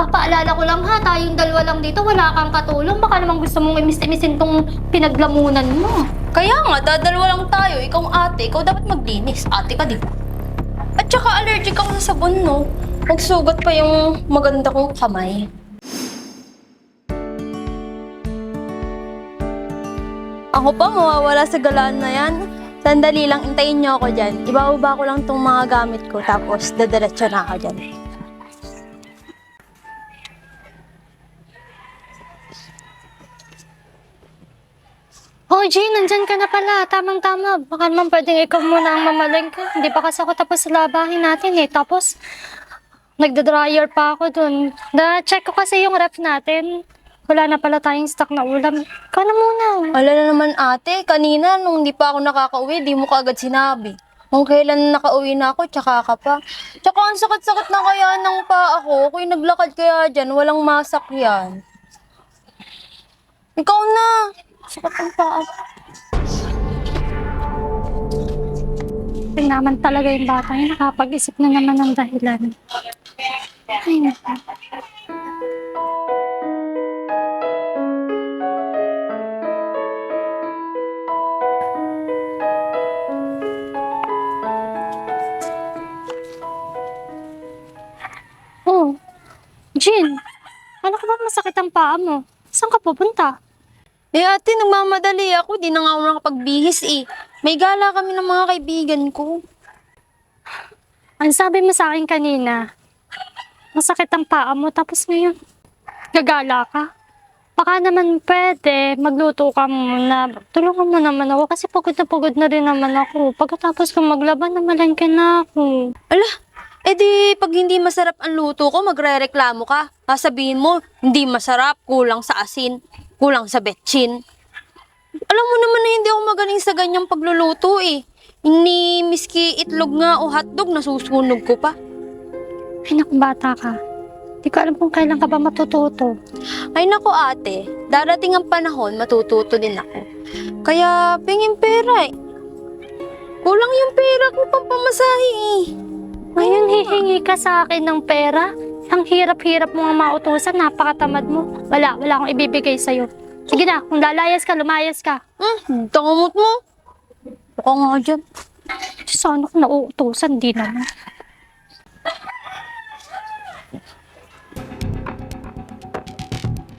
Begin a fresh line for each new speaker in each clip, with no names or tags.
Papaalala ko lang ha, tayong dalawa lang dito, wala kang katulong. Baka naman gusto mong imis-imisin tong pinaglamunan mo.
Kaya nga, dadalawa lang tayo. Ikaw ate, ikaw dapat maglinis. Ate ka, di ba? At saka allergic ako sa sabon, no? Magsugat pa yung maganda kong kamay. Ako pa, mawawala sa galaan na yan. Sandali lang, intayin niyo ako dyan. Ibababa ko lang tong mga gamit ko, tapos dadiretso na ako dyan.
Oh, Jean, nandyan ka na pala. Tamang-tama. Baka naman pwedeng ikaw muna ang mamaling ka. Hindi pa kasi ako tapos labahin natin eh. Tapos, nagda-dryer pa ako dun. Na-check ko kasi yung ref natin. Wala na pala tayong stock na ulam. Ikaw na muna.
Ala na naman ate, kanina nung di pa ako nakakauwi, di mo kaagad sinabi. Kung kailan nakauwi na ako, tsaka ka pa. Tsaka ang sakit-sakit na kaya ng pa ako. Kung naglakad kaya dyan, walang masak yan. Ikaw na. Sakit ang paa.
Ito naman talaga yung bata yun. Nakapag-isip na naman ng dahilan. Ay, naku. Oh, Jean, ano ka ba masakit ang paa mo? Saan ka pupunta?
Eh ate, nagmamadali ako. Di na nga ako nakapagbihis eh. May gala kami ng mga kaibigan ko.
Ang sabi mo sa akin kanina, masakit ang paa mo, tapos ngayon, gagala ka. Baka naman pwede, magluto ka muna. Tulungan mo naman ako kasi pagod na pagod na rin naman ako. Pagkatapos kong maglaban, namalengke na ako.
Ala, edi pag hindi masarap ang luto ko, magre-reklamo ka. Sasabihin mo, hindi masarap, kulang sa asin, kulang sa betchin. Alam mo naman na hindi ako magaling sa ganyang pagluluto eh. Ni miski itlog nga o hotdog, nasusunog ko pa.
Ay naku, bata ka. Di ko alam kung kailan ka ba matututo.
Ay nako ate, darating ang panahon, matututo din ako. Kaya pingin pera eh. Kulang yung pera ko pampamasahe eh.
Ngayon hihingi ka sa akin ng pera. Ang hirap-hirap mo nga mautusan, napakatamad mo. Wala, wala akong ibibigay sa'yo. Sige na, kung lalayas ka, lumayas ka.
Hmm, tangamot mo. Baka nga dyan.
Sana kung nauutusan, di naman.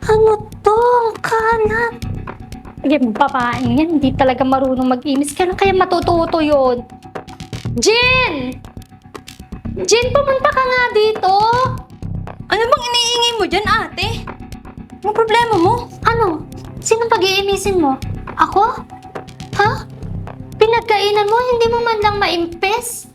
Ano to? Ang kalat. Yung babaeng yan, hindi talaga marunong mag-imis. Kailan kaya matututo yun? Jin! Jin, pumunta ka nga dito!
Ano bang iniingay mo dyan, ate? Ano problema mo?
Ano? Sino pag-iimisin mo? Ako? Ha? Pinagkainan mo, hindi mo man lang maimpes?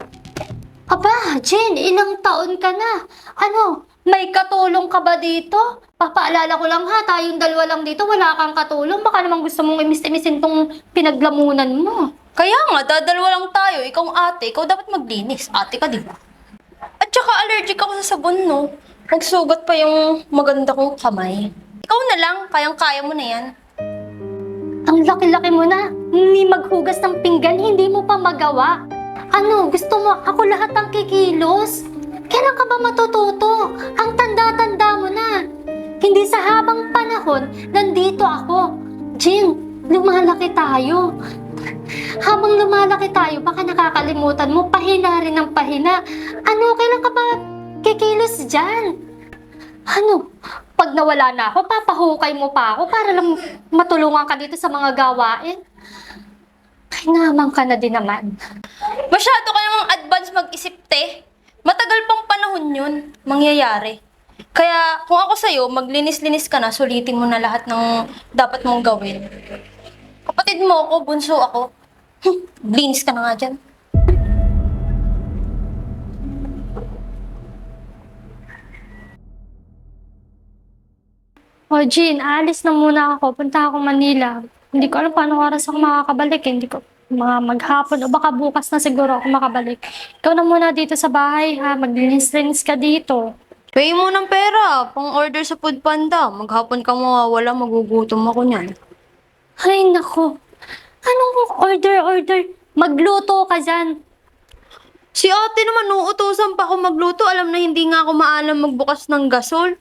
Aba, Jen, ilang taon ka na. Ano, may katulong ka ba dito? Papaalala ko lang ha, tayong dalawa lang dito, wala kang katulong. Baka naman gusto mong imis-imisin tong pinaglamunan mo.
Kaya nga, dadalawa lang tayo. Ikaw ang ate, ikaw dapat maglinis. Ate ka, di ba? At saka allergic ako sa sabon, no? Nagsugat pa yung maganda kong kamay. Ikaw na lang, kayang-kaya mo na yan.
Ang laki-laki mo na. Hindi maghugas ng pinggan, hindi mo pa magawa. Ano, gusto mo ako lahat ang kikilos? Kailan ka ba matututo? Ang tanda-tanda mo na. Hindi sa habang panahon, nandito ako. Jin, lumalaki tayo. Habang lumalaki tayo, baka nakakalimutan mo, pahina rin ng pahina. Ano, kailan ka ba kikilos dyan? Ano, pag nawala na ako, papahukay mo pa ako para lang matulungan ka dito sa mga gawain. Ay, naman ka na din naman.
Masyado ka namang advance mag-isip, te. Matagal pang panahon yun, mangyayari. Kaya kung ako sa'yo, maglinis-linis ka na, sulitin mo na lahat ng dapat mong gawin. Kapatid mo ako, bunso ako. Hmm, linis ka na nga dyan.
O, Jean, alis na muna ako. Punta ako Manila. Hindi ko alam paano oras ako makakabalik. eh. Hindi ko mga maghapon o baka bukas na siguro ako makabalik. Ikaw na muna dito sa bahay ha. Maglinis-linis ka dito.
Pay mo ng pera, pang order sa food panda. Maghapon ka mawawala, magugutom ako niyan.
Ay, nako. Anong order-order? Magluto ka dyan.
Si ate naman, uutusan pa ako magluto. Alam na hindi nga ako maalam magbukas ng gasol.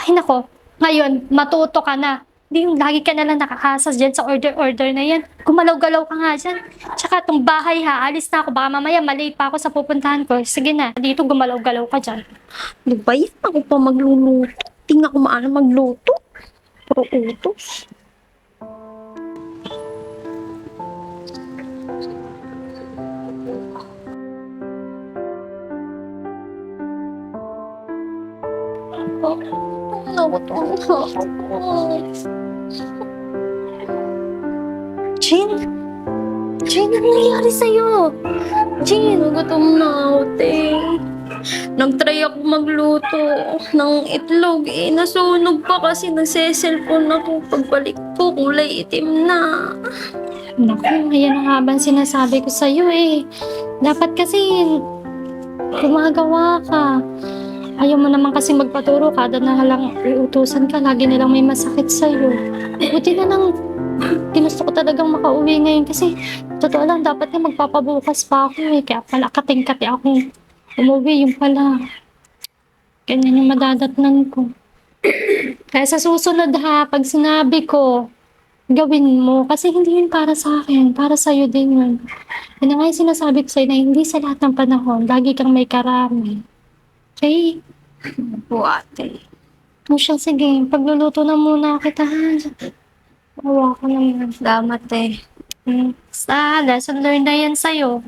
Ay nako, ngayon, matuto ka na. Hindi yung lagi ka na lang nakakasas dyan sa order-order na yan. Gumalaw-galaw ka nga dyan. Tsaka itong bahay ha, alis na ako. Baka mamaya mali pa ako sa pupuntahan ko. Sige na, dito gumalaw-galaw ka dyan.
Di ba yan? Ako pa magluluto. Tingnan ko maano magluto. Puro utos.
Jin? Jin, ano nangyayari sa'yo? Jin,
Gutom na ako, te. Nag-try ako magluto ng itlog eh. Nasunog pa kasi nagse-cellphone ako. Pagbalik ko, kulay itim na.
Naku, yan ang habang sinasabi ko sa'yo eh. Dapat kasi gumagawa ka. Ayaw mo naman kasi magpaturo kada na lang iutusan ka. Lagi nilang may masakit sa'yo. Buti na lang ginusto ko talagang makauwi ngayon kasi totoo lang dapat na magpapabukas pa ako eh. Kaya pala kating-kati akong umuwi yung pala. Ganyan yung madadatnan ko. Kaya sa susunod ha, pag sinabi ko, gawin mo. Kasi hindi yun para sa akin. Para sa'yo din yun. Yan nga yung sinasabi ko sa'yo na hindi sa lahat ng panahon, lagi kang may karami. Okay?
Po, ate.
O siya, sige. Pagluluto na muna kita ha. Awa ko naman.
Salamat, eh.
Hmm. Basta, lesson learned na yan sa'yo.